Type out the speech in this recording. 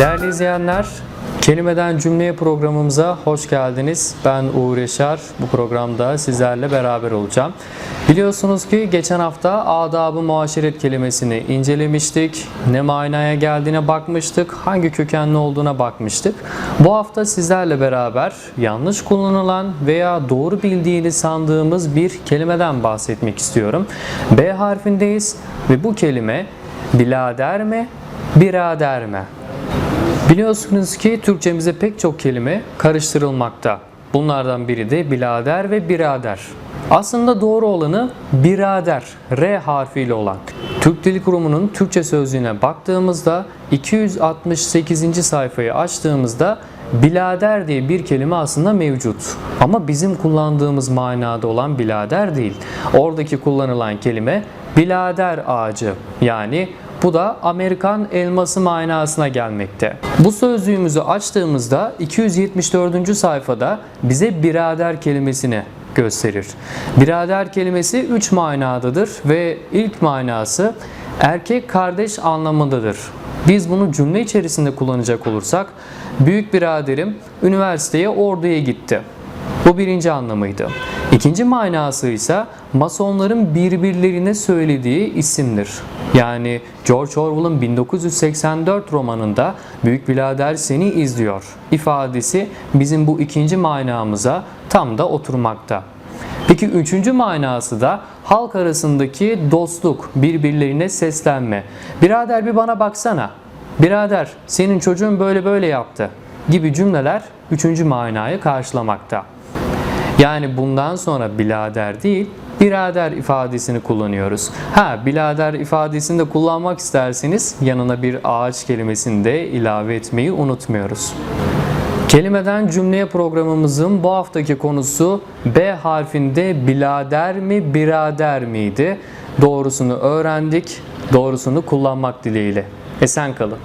Değerli izleyenler, Kelimeden Cümleye programımıza hoş geldiniz. Ben Uğur Yaşar. Bu programda sizlerle beraber olacağım. Biliyorsunuz ki geçen hafta adab-ı muaşeret kelimesini incelemiştik. Ne manaya geldiğine bakmıştık. Hangi kökenli olduğuna bakmıştık. Bu hafta sizlerle beraber yanlış kullanılan veya doğru bildiğini sandığımız bir kelimeden bahsetmek istiyorum. B harfindeyiz ve bu kelime bilader mi, birader mi? Biliyorsunuz ki Türkçemize pek çok kelime karıştırılmakta. Bunlardan biri de bilader ve birader. Aslında doğru olanı birader, R harfiyle olan. Türk Dil Kurumu'nun Türkçe sözlüğüne baktığımızda 268. sayfayı açtığımızda bilader diye bir kelime aslında mevcut. Ama bizim kullandığımız manada olan bilader değil. Oradaki kullanılan kelime bilader ağacı yani bu da Amerikan elması manasına gelmekte. Bu sözlüğümüzü açtığımızda 274. sayfada bize birader kelimesini gösterir. Birader kelimesi 3 manadadır ve ilk manası erkek kardeş anlamındadır. Biz bunu cümle içerisinde kullanacak olursak büyük biraderim üniversiteye orduya gitti. Bu birinci anlamıydı. İkinci manası ise masonların birbirlerine söylediği isimdir. Yani George Orwell'ın 1984 romanında Büyük Birader seni izliyor ifadesi bizim bu ikinci manamıza tam da oturmakta. Peki üçüncü manası da halk arasındaki dostluk, birbirlerine seslenme. Birader bir bana baksana. Birader senin çocuğun böyle böyle yaptı gibi cümleler üçüncü manayı karşılamakta. Yani bundan sonra bilader değil, birader ifadesini kullanıyoruz. Ha, bilader ifadesini de kullanmak isterseniz yanına bir ağaç kelimesini de ilave etmeyi unutmuyoruz. Kelimeden cümleye programımızın bu haftaki konusu B harfinde bilader mi birader miydi? Doğrusunu öğrendik, doğrusunu kullanmak dileğiyle. Esen kalın.